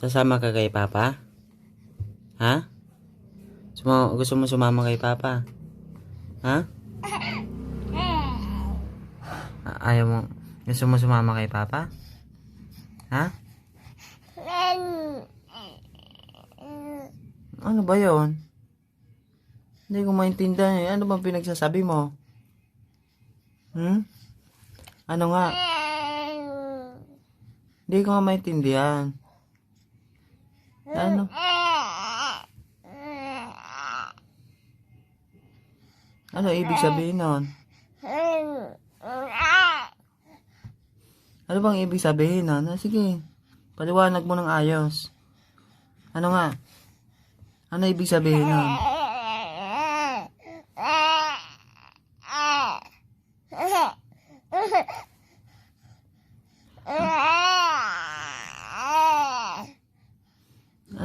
Sasama ka kay Papa? Ha? Suma gusto mo sumama kay Papa? Ha? Ayaw mo. Gusto mo sumama kay Papa? Ha? Ano ba yon? Hindi ko maintindihan eh. Ano bang pinagsasabi mo? Hmm? Ano nga? Hindi ko nga maintindihan. Ano? Ano ibig sabihin nun? Ano bang ibig sabihin nun? Ah, sige, paliwanag mo ng ayos. Ano nga? Ano ibig sabihin nun?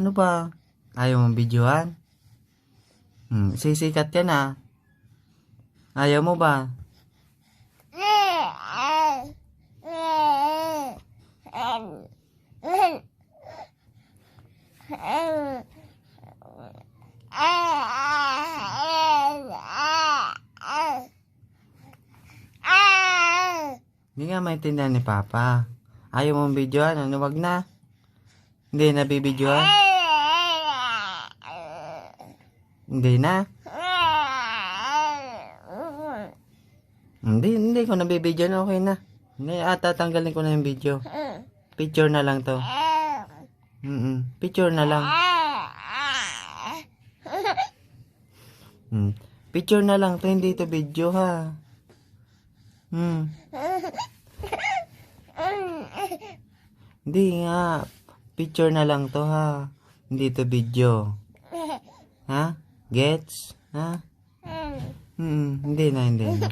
Ano ba? Ayaw mong videohan? Hmm, sisikat ka na. Ayaw mo ba? Hindi nga maintindihan ni Papa. Ayaw mong videohan, ano wag na? Hindi na Hindi na? Hindi, hindi ko nabibidyo na okay na. Hindi, at tatanggalin ko na yung video. Picture na lang to. Mm Picture na lang. Hmm. Picture na lang to, hindi to video ha. Hmm. Hindi nga. Picture na lang to ha. Hindi to video. Ha? Gets? Ha? Hmm, hindi na, hindi na.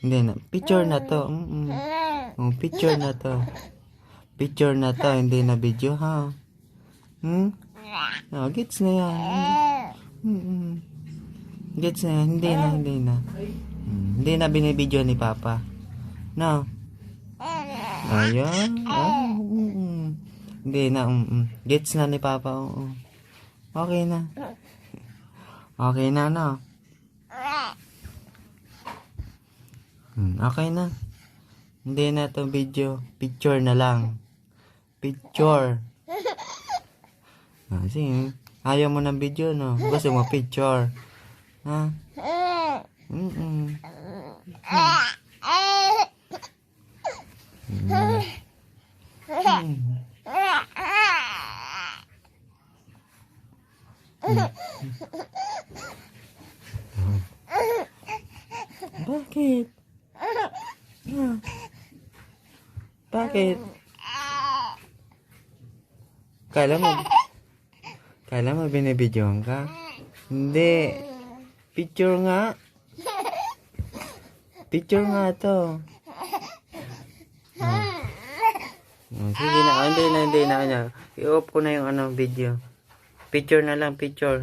Hindi na. Picture na to. Mm oh, picture na to. Picture na to, hindi na video ha. Hmm? Oh, gets na yan. Mm Gets na yan. Hindi na, hindi na. Hmm, hindi na binibidyo ni Papa. No? Ayan. Ah, mm, mm. Hindi na. Mm, mm. Gets na ni Papa. Oo. Okay na. Okay na, no? Hmm, okay na. Hindi na to video. Picture na lang. Picture. Ah, sige. Ayaw mo ng video, no? Gusto mo picture. Ha? Mm-mm. Hmm. Bakit? Ah. Bakit? Kala mo, kala mo binibidyohan ka? Hindi. Picture nga. Picture nga to. Ah. Sige na, hindi na, hindi na. ano. I-off ko na yung ano, video. Picture na lang, picture.